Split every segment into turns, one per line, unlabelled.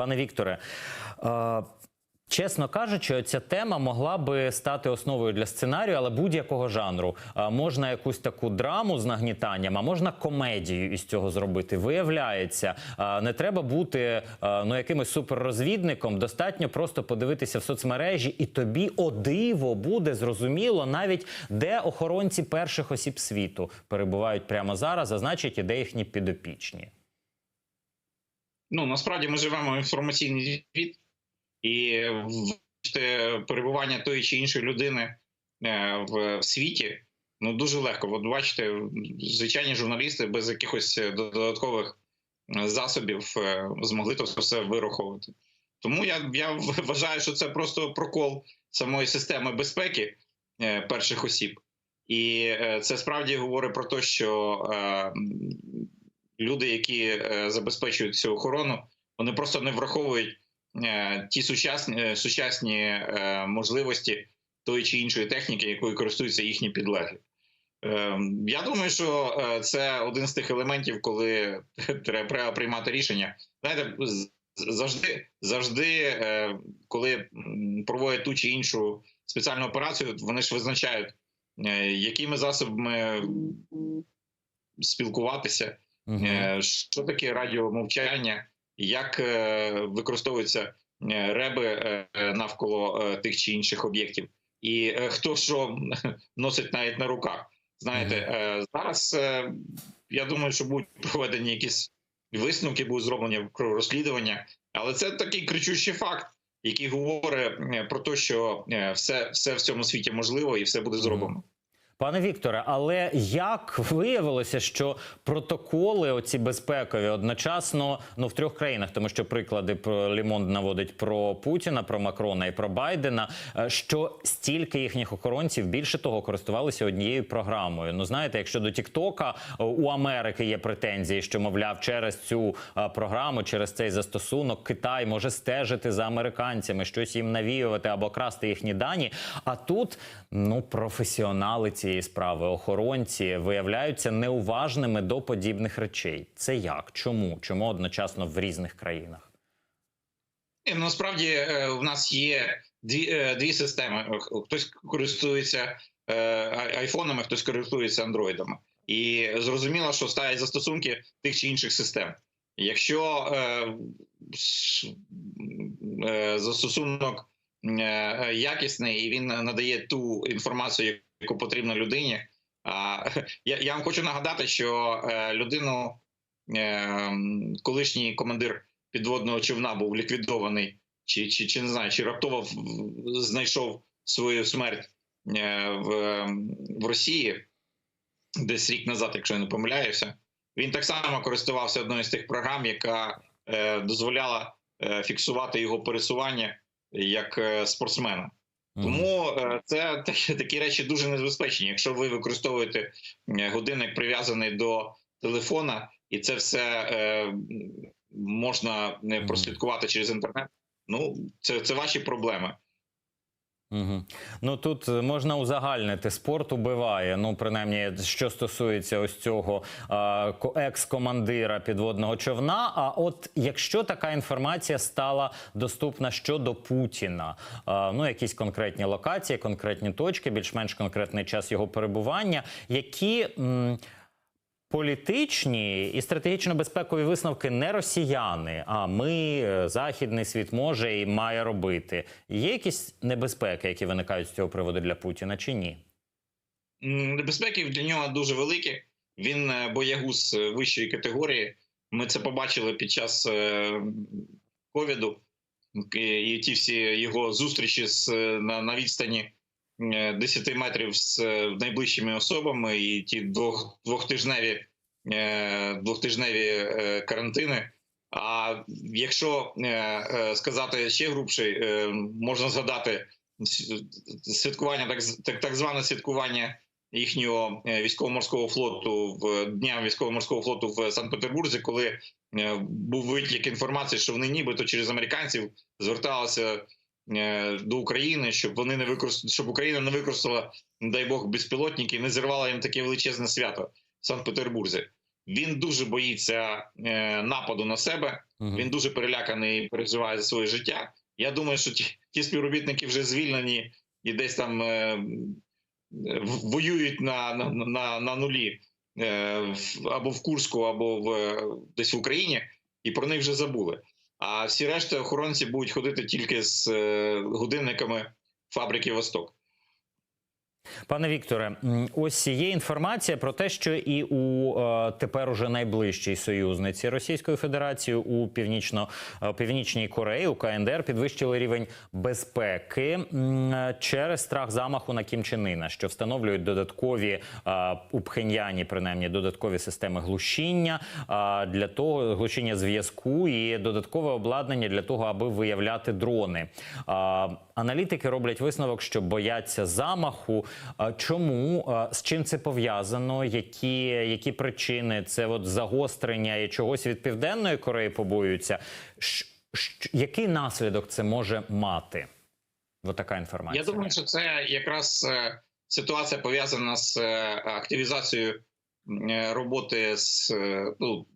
Пане Вікторе, е, чесно кажучи, ця тема могла би стати основою для сценарію, але будь-якого жанру. Е, можна якусь таку драму з нагнітанням, а можна комедію із цього зробити. Виявляється, е, не треба бути ну якимось суперрозвідником. Достатньо просто подивитися в соцмережі, і тобі о диво буде зрозуміло навіть де охоронці перших осіб світу перебувають прямо зараз, а значить, і де їхні підопічні.
Ну насправді ми живемо в інформаційний світ, і перебування тої чи іншої людини е, в, світі ну дуже легко. От бачите, звичайні журналісти без якихось додаткових е, засобів е, змогли то все вираховувати. Тому я, я вважаю, що це просто прокол самої системи безпеки е, перших осіб. І е, це справді говорить про те, що е, люди, які е, забезпечують цю охорону, вони просто не враховують е, ті сучасні е, сучасні можливості тої чи іншої техніки, якою користуються їхні підлеглі. Е, Я думаю, що це один з тих елементів, коли треба приймати рішення. Знаєте, завжди, завжди, коли проводять ту чи іншу спеціальну операцію, вони ж визначають, якими засобами спілкуватися, Е, Що таке радіомовчання? Як е, використовуються е, реби навколо тих чи інших об'єктів, і хто що носить навіть на руках? Знаєте, зараз я думаю, що будуть проведені якісь висновки, будуть зроблені розслідування, але це такий кричущий факт, який говорить про те, що все, все в цьому світі можливо і все буде зроблено.
Пане Вікторе, але як виявилося, що протоколи оці безпекові одночасно ну в трьох країнах, тому що приклади про Лімонд наводить про Путіна, про Макрона і про Байдена, е, що стільки їхніх охоронців більше того користувалися однією програмою. Ну знаєте, якщо до Тіктока е, у Америки є претензії, що мовляв, через цю е, програму, через цей застосунок Китай може стежити за американцями, щось їм навіювати або красти їхні дані. А тут ну професіонали цієї справи, охоронці виявляються неуважними до подібних речей. Це як? Чому? Чому одночасно в різних країнах?
Ну, Насправді е, в нас є дві, е, дві системи. Хтось користується е, айфонами, хтось користується андроїдами. І зрозуміло, що ставлять застосунки тих чи інших систем. Якщо е, застосунок якісний і він надає ту інформацію, яку потрібно людині. А я, я вам хочу нагадати, що е, людину, е, колишній командир підводного човна був ліквідований, чи, чи, чи не знаю, чи раптово знайшов свою смерть е, в, в Росії десь рік назад, якщо я не помиляюся. Він так само користувався одною з тих програм, яка дозволяла фіксувати його пересування як спортсмена. Тому е, це такі, речі дуже небезпечні. Якщо ви використовуєте е, годинник прив'язаний до телефона, і це все е, можна не прослідкувати через інтернет. Ну це, це ваші проблеми.
Угу. Ну тут е, можна узагальнити спорт убиває. Ну, принаймні, що стосується ось цього екс-командира підводного човна. А от якщо така інформація стала доступна щодо Путіна, а, ну якісь конкретні локації, конкретні точки, більш-менш конкретний час його перебування, які. М Політичні і стратегічно-безпекові висновки не росіяни, а ми, е, західний світ, може і має робити. Є якісь небезпеки, які виникають з цього приводу для Путіна, чи ні?
Небезпеки для нього дуже великі. Він е, боягуз е, вищої категорії. Ми це побачили під час ковіду. І ті всі його зустрічі на, відстані 10 метрів з е, найближчими особами, і ті двох, двохтижневі, е, двохтижневі е, карантини. А якщо е, е, сказати ще грубше, е, можна згадати святкування, так, так, так зване святкування їхнього е, військово-морського флоту в дня військово-морського флоту в Санкт-Петербурзі, коли е, був витік інформації, що вони нібито через американців зверталися е, до України, щоб вони не використали, щоб Україна не використала, дай Бог, безпілотники, не зірвала їм таке величезне свято в Санкт-Петербурзі. Він дуже боїться е, нападу на себе.
Мгм.
Він дуже переляканий і переживає за своє життя. Я думаю, що ті, ті співробітники вже звільнені і десь там е, воюють на, на, на, на нулі е, в- або в Курську, або в, е, десь в Україні, і про них вже забули. А всі решта охоронці будуть ходити тільки з е, годинниками фабрики Восток.
Пане Вікторе, ось є інформація про те, що і у е, тепер уже найближчій союзниці Російської Федерації у північно е, північній Кореї у КНДР підвищили рівень безпеки через страх замаху на Кім Чен Іна, що встановлюють додаткові е, у Пхеньяні, принаймні додаткові системи глушіння для того, глушіння зв'язку і додаткове обладнання для того, аби виявляти дрони. Аналітики роблять висновок, що бояться замаху. Чому з чим це пов'язано? Які, які причини? Це от загострення і чогось від південної Кореї побоюються? Який наслідок це може мати? Ось така інформація.
Я думаю, що це якраз е, ситуація пов'язана з е, активізацією е, роботи з ну,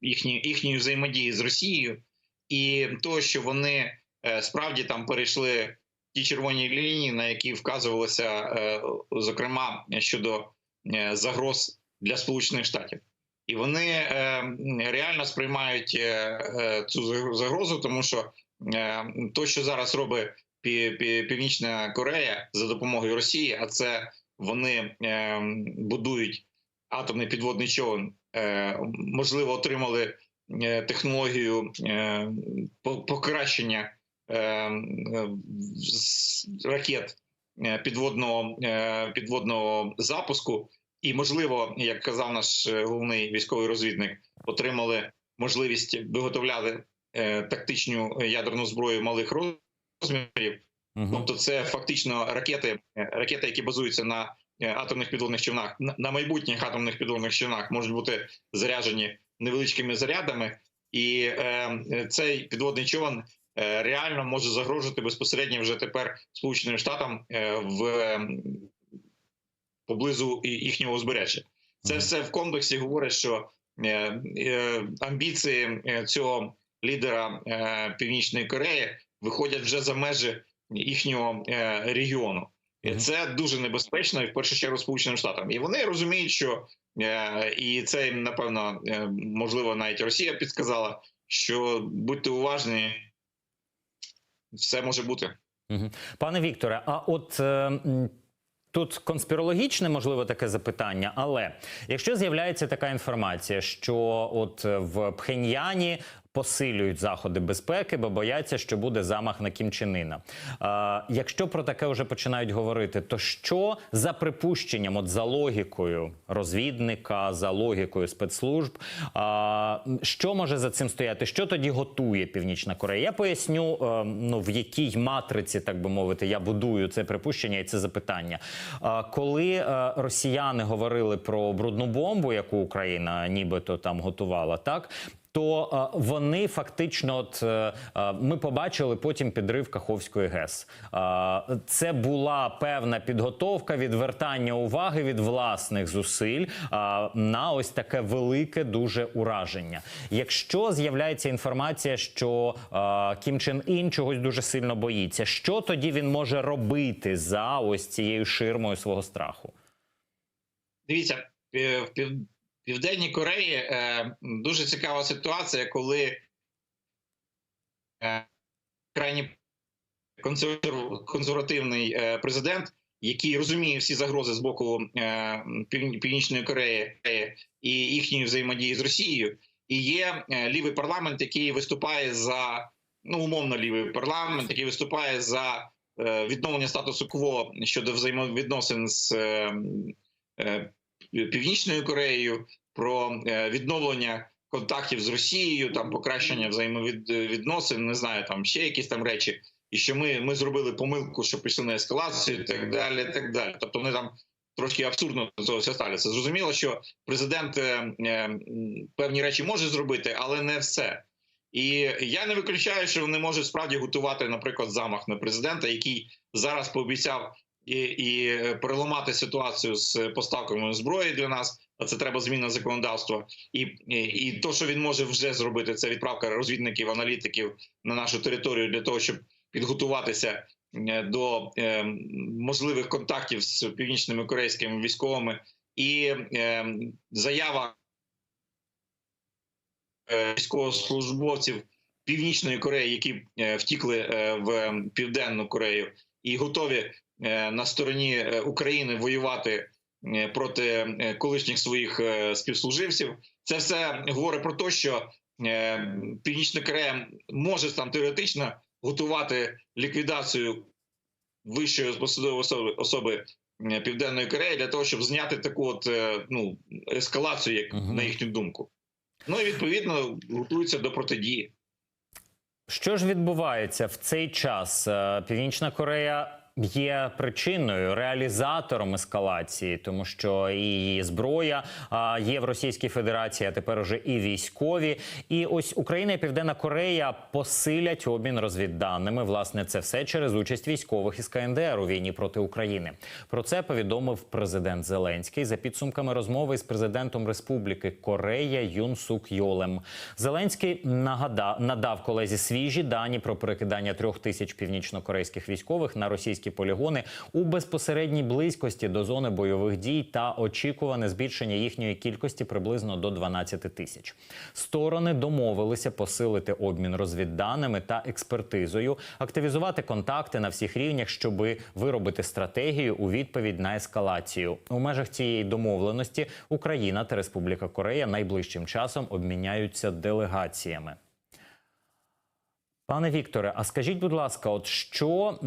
їхні, їхньої взаємодії з Росією, і того, що вони справді там перейшли ті червоні лінії, на які вказувалося, е, зокрема щодо е, загроз для Сполучених Штатів. І вони е, реально сприймають цю загрозу, тому що то, що зараз робить Пі- Пі- Північна Корея за допомогою Росії, а це вони будують атомний підводний човен, можливо, отримали технологію покращення ракет е, підводного, е, підводного запуску, і, можливо, як казав наш е, головний військовий розвідник, отримали можливість виготовляти тактичну ядерну зброю малих розмірів.
Мгм.
Тобто, це фактично ракети, ракети, які базуються на атомних підводних човнах. На- майбутніх атомних підводних човнах можуть бути заряджені невеличкими зарядами, і е, цей підводний човен реально може загрожувати безпосередньо вже тепер Сполученим Штатам е, в е, поблизу їхнього узбережжя. Це все в комплексі говорить, що е, е, амбіції е, цього лідера е, Північної Кореї виходять вже за межі їхнього е, регіону. І Це дуже небезпечно, і в першу чергу Сполученим Штатам. І вони розуміють, що е, і це їм, напевно, е, можливо, навіть Росія підсказала, що будьте уважні, все може бути.
Пане Вікторе, а от. е, Тут конспірологічне, можливо, таке запитання, але якщо з'являється така інформація, що от е, в Пхеньяні посилюють заходи безпеки, бо бояться, що буде замах на Кім Чен Іна. А, якщо про таке вже починають говорити, то що за припущенням, от за логікою розвідника, за логікою спецслужб, а, що може за цим стояти? Що тоді готує Північна Корея? Я поясню, е, ну в якій матриці, так би мовити, я будую це припущення і це запитання. А, коли е, росіяни говорили про брудну бомбу, яку Україна нібито там готувала, так. То е, вони фактично, от е, е, ми побачили потім підрив Каховської ГЕС. Це була певна підготовка, відвертання уваги від власних зусиль на ось таке велике дуже ураження. Якщо з'являється інформація, що Кім Чен Ін чогось дуже сильно боїться, що тоді він може робити за ось цією ширмою свого страху?
Дивіться, Південній Кореї е, дуже цікава ситуація, коли е, крайні консервативний е, президент, який розуміє всі загрози з боку е, Північної Кореї і їхньої взаємодії з Росією, і є е, лівий парламент, який виступає за ну умовно лівий парламент, який виступає за е, відновлення статусу кво щодо взаємовідносин з е, е, Північною Кореєю, про е, відновлення контактів з Росією, там покращення взаємовідносин, не знаю, там ще якісь там речі, і що ми, ми зробили помилку, що пішли на ескалацію, і так далі. так далі. Тобто вони там трошки абсурдно до цього ставляться. Зрозуміло, що президент е, е, певні речі може зробити, але не все. І я не виключаю, що вони можуть справді готувати, наприклад, замах на президента, який зараз пообіцяв і, і переламати ситуацію з поставками зброї для нас, а це треба зміна законодавства. І, і, і то, що він може вже зробити, це відправка розвідників, аналітиків на нашу територію для того, щоб підготуватися е, до е, можливих контактів з північними корейськими військовими, і е, заява е, військовослужбовців Північної Кореї, які е, втікли в Південну Корею, і готові на стороні е, України воювати е, проти е, колишніх своїх е, співслуживців. Це все говорить про те, що е, Північна Корея може там теоретично готувати ліквідацію вищої посадової особи, особи е, Південної Кореї для того, щоб зняти таку от е, ну ескалацію, як
Мгм.
на їхню думку. Ну і відповідно готуються до протидії.
Що ж відбувається в цей час? Е, Північна Корея є причиною, реалізатором ескалації, тому що і зброя є в Російській Федерації, а тепер уже і військові. І ось Україна і Південна Корея посилять обмін розвідданими. Власне, це все через участь військових із КНДР у війні проти України. Про це повідомив президент Зеленський за підсумками розмови з президентом Республіки Корея Юн Сук Йолем. Зеленський нагадав надав колезі свіжі дані про перекидання трьох тисяч північнокорейських військових на російські полігони у безпосередній близькості до зони бойових дій та очікуване збільшення їхньої кількості приблизно до 12 тисяч. Сторони домовилися посилити обмін розвідданими та експертизою, активізувати контакти на всіх рівнях, щоб виробити стратегію у відповідь на ескалацію. У межах цієї домовленості Україна та Республіка Корея найближчим часом обміняються делегаціями. Пане Вікторе, а скажіть, будь ласка, от що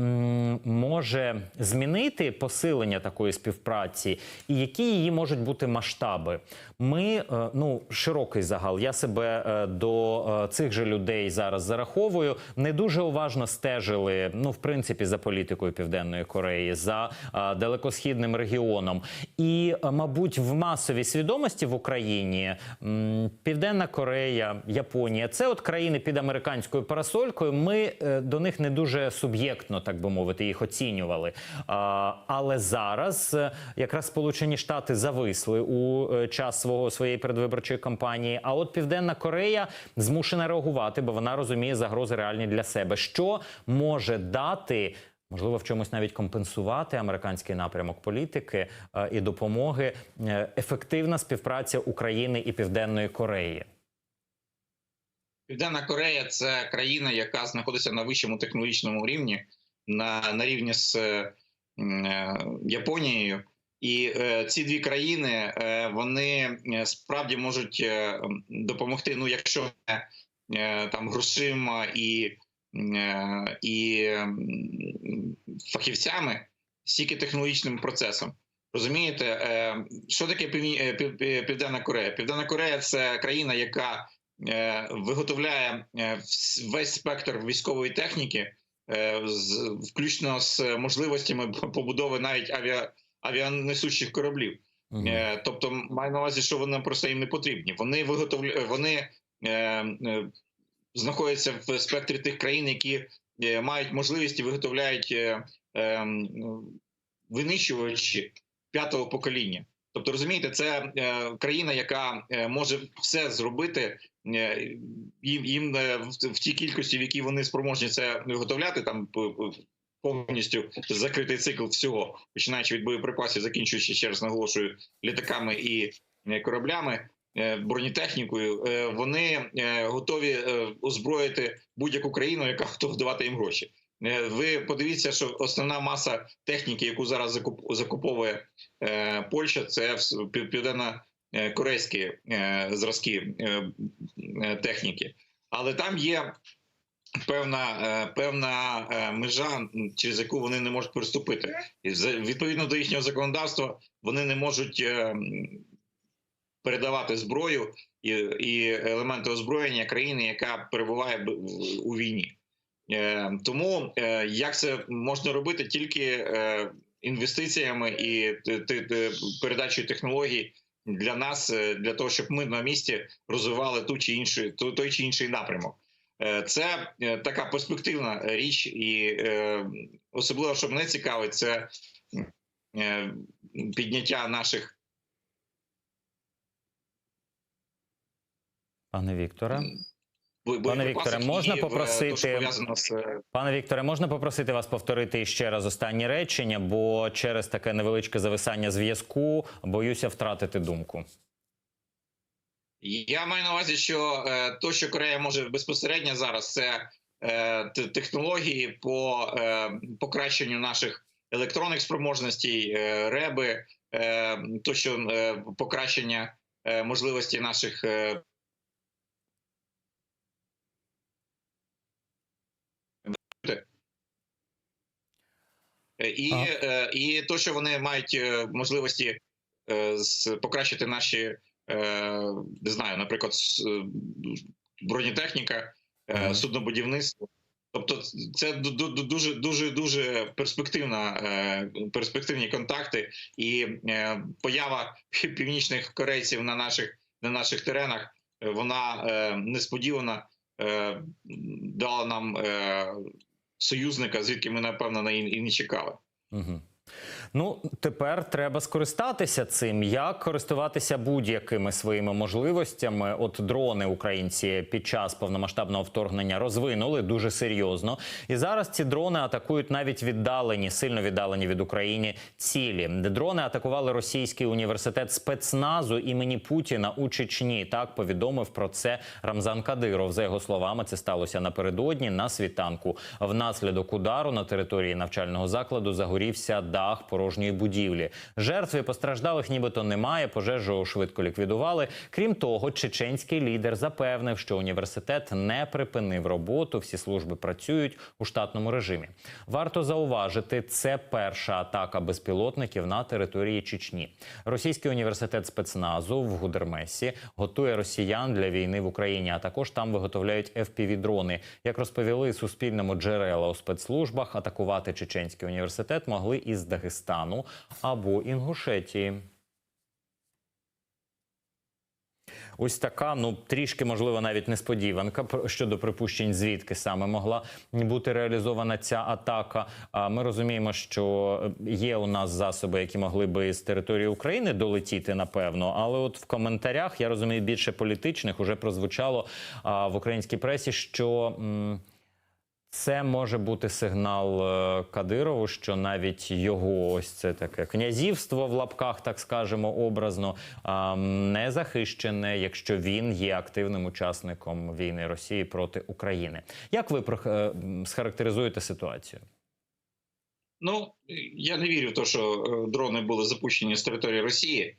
може змінити посилення такої співпраці, і які її можуть бути масштаби? Ми е, ну широкий загал. Я себе е, до е, цих же людей зараз зараховую. Не дуже уважно стежили. Ну, в принципі, за політикою Південної Кореї, за далекосхідним регіоном. І, мабуть, в масовій свідомості в Україні Південна Корея, Японія це от країни під американською парасолькою. Ми е, до них не дуже суб'єктно, так би мовити, їх оцінювали. Але зараз е, якраз Сполучені Штати зависли у е, час свого своєї передвиборчої кампанії. А от Південна Корея змушена реагувати, бо вона розуміє загрози реальні для себе. Що може дати? Можливо, в чомусь навіть компенсувати американський напрямок політики і допомоги ефективна співпраця України і Південної Кореї.
Південна Корея це країна, яка знаходиться на вищому технологічному рівні, на, на рівні з е, Японією. І е, ці дві країни е, вони е, справді можуть е, допомогти. Ну, якщо не е, там грошима і, е, і фахівцями, стільки технологічним процесом. Розумієте, е, що таке е, Південна Корея? Південна Корея це країна, яка е, виготовляє е, весь спектр військової техніки, е, включно з можливостями побудови навіть авіа, авіанесучих кораблів. Е, Тобто, маю на увазі, що вони просто їм не потрібні. Вони виготовля... вони е, е, знаходяться в спектрі тих країн, які е, мають можливість і виготовляють е, е, винищувачі п'ятого покоління. Тобто, розумієте, це е, країна, яка е, може все зробити. е, Їм їм в, тій кількості, в якій вони спроможні це виготовляти, там повністю закритий цикл всього, починаючи від боєприпасів, закінчуючи ще раз наголошую літаками і кораблями, бронетехнікою. Вони готові озброїти будь-яку країну, яка готова давати їм гроші. Е, Ви подивіться, що основна маса техніки, яку зараз закуп- закуповує е, Польща, це південно-корейські е, зразки техніки. Але там є певна, певна межа, через яку вони не можуть переступити. І відповідно до їхнього законодавства вони не можуть передавати зброю і, елементи озброєння країни, яка перебуває у війні. Е, Тому е, як це можна робити тільки е, інвестиціями і передачею технологій для нас, для того, щоб ми на місці розвивали ту чи іншу, той чи інший напрямок. Це така перспективна річ, і особливо, що мене цікавить, це підняття наших
Пане Вікторе,
бо-
Пане Вікторе, можна
е,
попросити-
е,
пане Вікторе, можна попросити вас повторити ще раз останні речення, бо через таке невеличке зависання зв'язку боюся втратити думку.
Я маю на увазі, що е, то, що Корея може безпосередньо зараз, це е, технології по е, покращенню наших електронних спроможностей, е, реби, е, то, що е, покращення е, можливості наших. Е, Е, І, е, і то, що вони мають е, можливості е, покращити наші не знаю, наприклад, бронетехніка,
Мгм.
суднобудівництво. Тобто, це ду- ду- ду- дуже дуже дуже перспективна перспективні контакти, і поява північних корейців на наших на наших теренах вона несподівана дала нам союзника, звідки ми напевно і не чекали.
Угу. Ну, тепер треба скористатися цим. Як користуватися будь-якими своїми можливостями? От дрони українці під час повномасштабного вторгнення розвинули дуже серйозно. І зараз ці дрони атакують навіть віддалені, сильно віддалені від України цілі. Дрони атакували російський університет спецназу імені Путіна у Чечні. Так повідомив про це Рамзан Кадиров. За його словами, це сталося напередодні на світанку. Внаслідок удару на території навчального закладу загорівся дах порожньої будівлі. Жертв і постраждалих нібито немає. Пожежу швидко ліквідували. Крім того, чеченський лідер запевнив, що університет не припинив роботу. Всі служби працюють у штатному режимі. Варто зауважити, це перша атака безпілотників на території Чечні. Російський університет спецназу в Гудермесі готує росіян для війни в Україні. А також там виготовляють fpv дрони Як розповіли суспільному джерела у спецслужбах, атакувати чеченський університет могли із Дагестану або Інгушетії. Ось така, ну трішки можливо навіть несподіванка щодо припущень, звідки саме могла бути реалізована ця атака. Ми розуміємо, що е, є у нас засоби, які могли би з території України долетіти, напевно. Але от в коментарях я розумію більше політичних уже прозвучало в українській пресі, що. Це може бути сигнал е, Кадирову, що навіть його ось це таке князівство в лапках, так скажемо, образно не захищене, якщо він є активним учасником війни Росії проти України. Як ви е, схарактеризуєте ситуацію?
Ну я не вірю в те, що е, дрони були запущені з території Росії.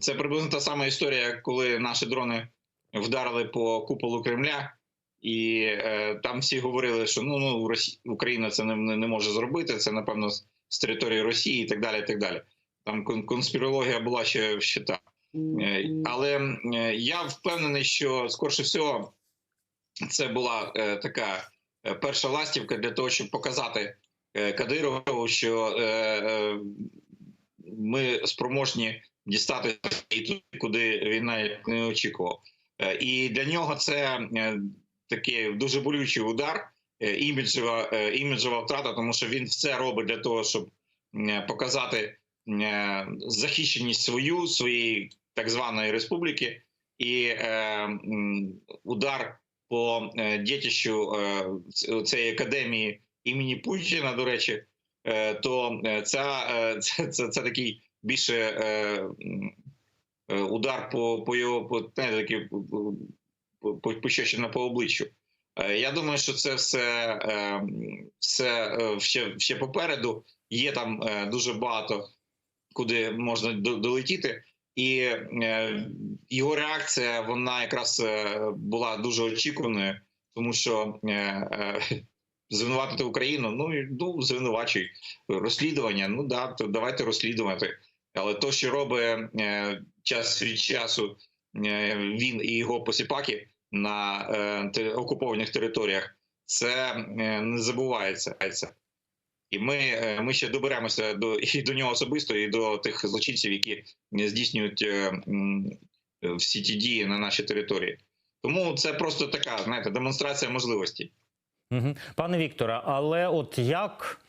Це приблизно та сама історія, коли наші дрони вдарили по куполу Кремля, і е, там всі говорили, що ну ну Росі... Україна це не, не не може зробити. Це напевно з, території Росії, і так далі. і так далі. Там кон- конспірологія була ще, ще та. Е, Але е, я впевнений, що скорше всього це була е, така е, перша ластівка для того, щоб показати е, Кадирову, що е, е, ми спроможні дістати і туди, куди він навіть не очікував. Е, І для нього це е, такий дуже болючий удар, е, іміджева, е, іміджева втрата, тому що він все робить для того, щоб е, показати захищеність свою, своєї так званої республіки, і е, удар по дітищу цієї академії імені Путіна, до речі, то ця, це, це, це такий більше удар по, по його по, по, по, пощечина по обличчю. Е, Я думаю, що це все, е, все е, ще, ще попереду. Є там дуже багато куди можна долетіти. І його реакція вона якраз була дуже очікуваною, тому що звинуватити Україну, ну ну звинувачуй розслідування. Ну да, то давайте розслідувати. Але то, що робить час від часу він і його посіпаки на е, окупованих територіях, це е, не забувається. І ми, е, ми ще доберемося до і до нього особисто, і до тих злочинців, які здійснюють е, е, всі ті дії на нашій території. Тому це просто така, знаєте, демонстрація можливостей.
Угу. Пане Вікторе, але от як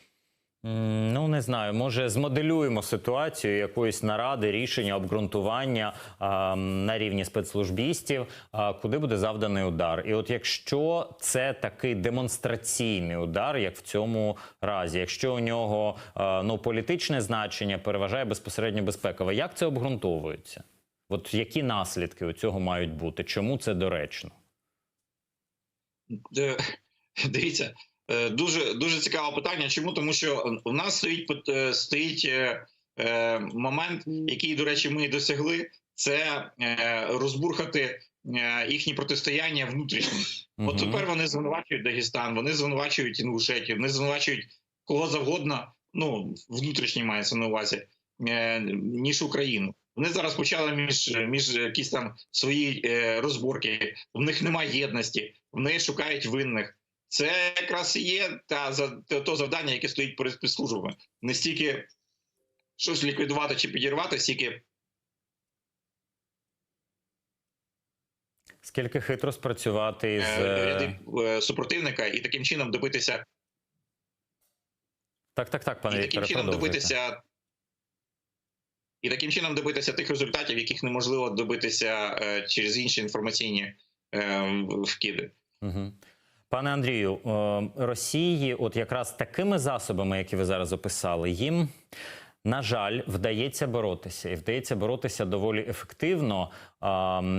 Ну не знаю, може змоделюємо ситуацію якоїсь наради, рішення, обґрунтування а, на рівні спецслужбістів, а, куди буде завданий удар. І от якщо це такий демонстраційний удар, як в цьому разі, якщо у нього а, ну політичне значення переважає безпосередньо безпекове, як це обґрунтовується? От які наслідки у цього мають бути? Чому це доречно?
Дивіться, дуже дуже цікаве питання. Чому? Тому що у нас стоїть е, стоїть е, е, момент, який, до речі, ми досягли, це е, розбурхати е, їхні протистояння внутрішні. От тепер вони звинувачують Дагестан, вони звинувачують Інгушетів, вони звинувачують кого завгодно. Ну внутрішні мається на увазі, е, ніж Україну. Вони зараз почали між між якісь там свої е, розборки. В них немає єдності, вони шукають винних. Це якраз і є та за то завдання, яке стоїть перед спецслужбами. Не стільки щось ліквідувати чи підірвати, стільки
Скільки хитро спрацювати
е,
е,
ряди е, супротивника і таким чином добитися
так, так, так, пане
і таким чином добитися. І таким чином добитися тих результатів, яких неможливо добитися е, через інші інформаційні е, вкиди.
Угу. Пане Андрію, е, Росії, от якраз такими засобами, які ви зараз описали, їм. На жаль, вдається боротися і вдається боротися доволі ефективно.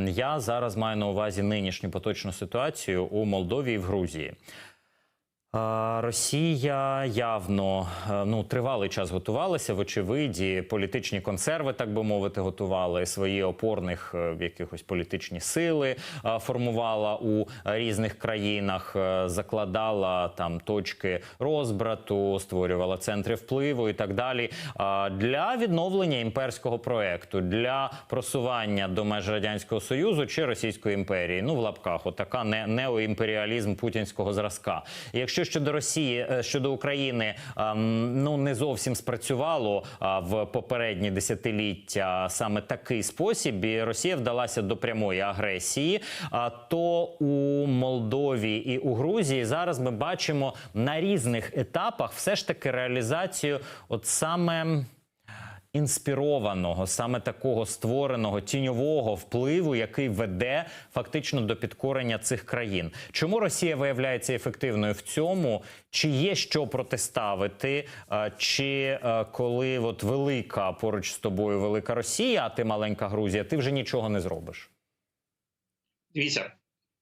Я зараз маю на увазі нинішню поточну ситуацію у Молдові і в Грузії. Росія явно е, ну тривалий час готувалася. Вочевиді, політичні консерви, так би мовити, готували свої опорних е, якихось політичні сили, е, формувала у різних країнах, закладала там точки розбрату, створювала центри впливу і так далі. Для відновлення імперського проекту, для просування до меж радянського союзу чи Російської імперії. Ну в лапках, отака не неоімперіалізм путінського зразка. І Якщо щодо Росії, е, щодо України, ем, ну не зовсім спрацювало в попередні десятиліття саме такий спосіб, і Росія вдалася до прямої агресії. А то у Молдові і у Грузії зараз ми бачимо на різних етапах все ж таки реалізацію, от саме інспірованого, саме такого створеного тіньового впливу, який веде фактично до підкорення цих країн. Чому Росія виявляється ефективною в цьому? Чи є що протиставити? Е, Чи е, коли от велика поруч з тобою велика Росія, а ти маленька Грузія, ти вже нічого не зробиш?
Дивіться,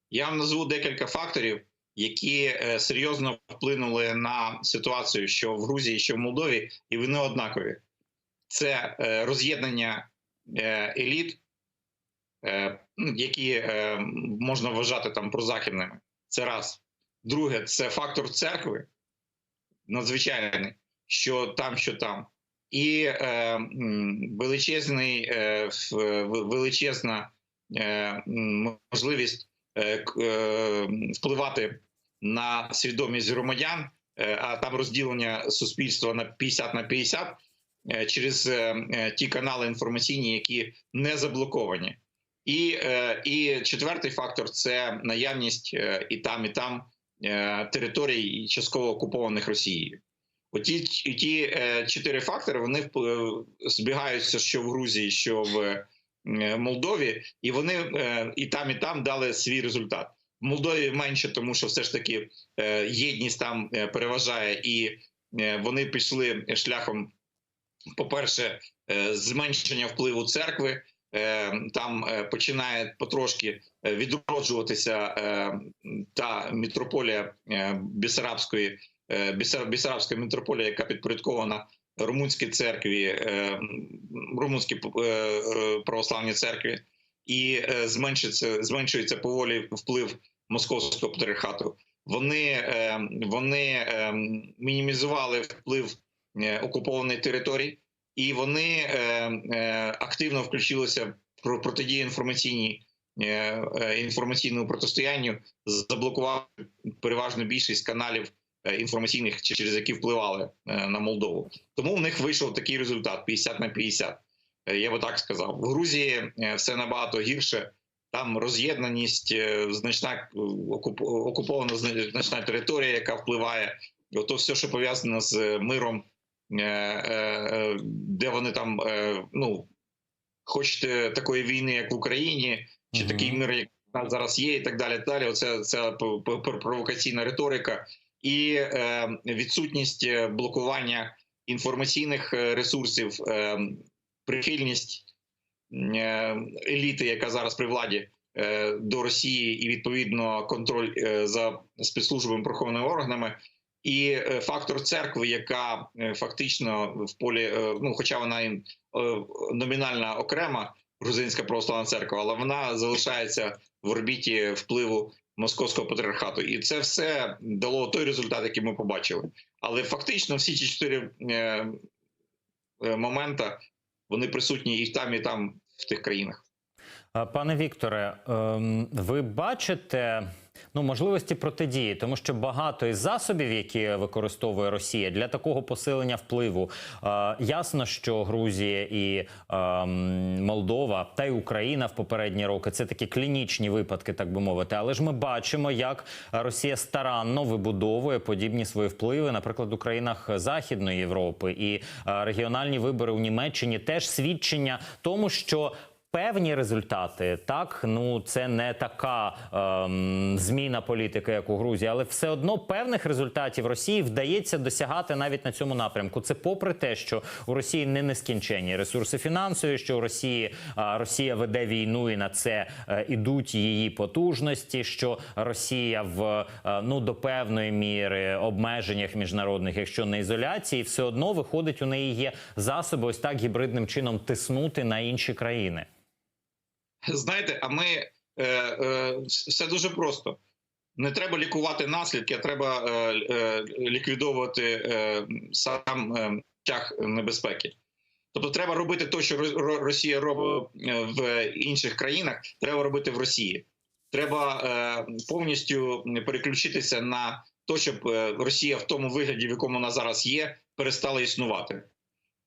я вам назву декілька факторів, які е, серйозно вплинули на ситуацію, що в Грузії, що в Молдові, і вони однакові. Це е, роз'єднання е, еліт, е, ну, які можна вважати там прозахідними. Це раз. Друге, це фактор церкви, надзвичайний, що там, що там. І е, величезний, е, величезна е, можливість е, впливати на свідомість громадян, е, а там розділення суспільства на 50 на 50 е, через е, е, ті канали інформаційні, які не заблоковані. І, е, і четвертий фактор це наявність е, і там, і там е, територій частково окупованих Росією. Оті ті, е, чотири фактори вони е, збігаються що в Грузії, що в е, Молдові, і вони е, і там, і там дали свій результат. В Молдові менше, тому що все ж таки е, єдність там е, переважає, і е, вони пішли шляхом, по-перше, е, зменшення впливу церкви. Е, Там е, починає потрошки відроджуватися та мітрополія Бісарабської Бісарабська мітрополія, яка підпорядкована румунській церкві, румунській православній церкві, і зменшиться зменшується поволі вплив московського патріархату. Вони, вони мінімізували вплив е, окупованої території, і вони е, е, активно включилися в протидії інформаційній інформаційному протистоянню, заблокували переважну більшість каналів інформаційних, через які впливали на Молдову. Тому в них вийшов такий результат: 50 на 50. Е, Я би так сказав. В Грузії все набагато гірше. Там роз'єднаність, значна окуп- окупована значна територія, яка впливає ото все, що пов'язано з миром, де вони там, е, ну, хочете такої війни, як в Україні, чи такий мир, як у нас зараз є, і так далі. далі. Оце п- провокаційна риторика і е, відсутність е, блокування інформаційних е, ресурсів, е, прихильність е, еліти, яка зараз при владі е, до Росії, і відповідно контроль е, за спецслужбами прихованими органами. І е, фактор церкви, яка е, фактично в полі, е, ну хоча вона і номінальна окрема грузинська православна церква, але вона залишається в орбіті впливу московського патріархату, і це все дало той результат, який ми побачили. Але фактично всі ці чотири момента вони присутні і там, і там в тих країнах.
Пане Вікторе, ем, ви бачите ну, можливості протидії, тому що багато із засобів, які використовує Росія для такого посилення впливу, е, ясно, що Грузія і ем, Молдова та й Україна в попередні роки це такі клінічні випадки, так би мовити. Але ж ми бачимо, як Росія старанно вибудовує подібні свої впливи, наприклад, у країнах Західної Європи і е, регіональні вибори у Німеччині теж свідчення тому, що Певні результати, так ну це не така ем, зміна політики, як у Грузії, але все одно певних результатів Росії вдається досягати навіть на цьому напрямку. Це попри те, що у Росії не нескінченні ресурси фінансові, що у Росії а, Росія веде війну і на це е, ідуть її потужності. Що Росія в е, ну до певної міри обмеженнях міжнародних, якщо не ізоляції, все одно виходить у неї є засоби ось так гібридним чином тиснути на інші країни.
Знаєте, а ми е, е, все дуже просто. Не треба лікувати наслідки, а треба е, е, ліквідовувати е, сам е, тяг небезпеки. Тобто, треба робити те, що Ро- Ро- Росія робить е, в інших країнах, треба робити в Росії. Треба е, повністю переключитися на те, щоб е, Росія в тому вигляді, в якому вона зараз є, перестала існувати.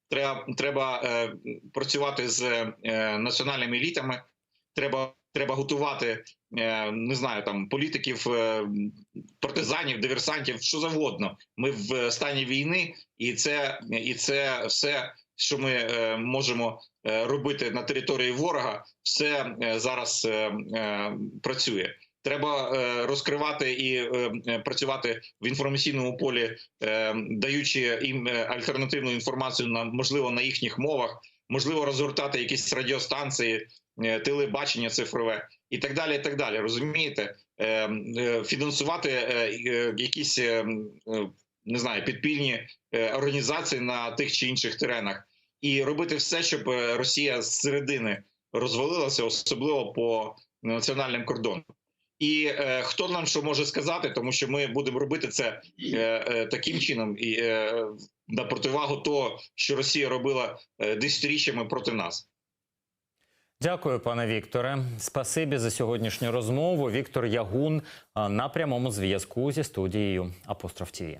Треба, треба е, працювати з е, національними елітами. Треба, треба готувати, е, не знаю, там політиків, е, партизанів, диверсантів, що завгодно. Ми в стані війни, і це, і це все, що ми е, можемо робити на території ворога, все зараз працює. Треба розкривати і працювати в інформаційному полі, даючи їм альтернативну інформацію на можливо на їхніх мовах, можливо, розгортати якісь радіостанції, телебачення цифрове і так далі. І так далі. Розумієте, Е, е, фінансувати е, е, якісь е, е, не знаю підпільні е, організації на тих чи інших теренах, і робити все, щоб е, Росія з середини розвалилася, особливо по національним кордонам. І е, хто нам що може сказати, тому що ми будемо робити це е, е, таким чином, і е, на противагу того, що Росія робила е, десятиріччями проти нас.
Дякую, пане Вікторе. Спасибі за сьогоднішню розмову. Віктор Ягун на прямому зв'язку зі студією Апостроф ТІВІ.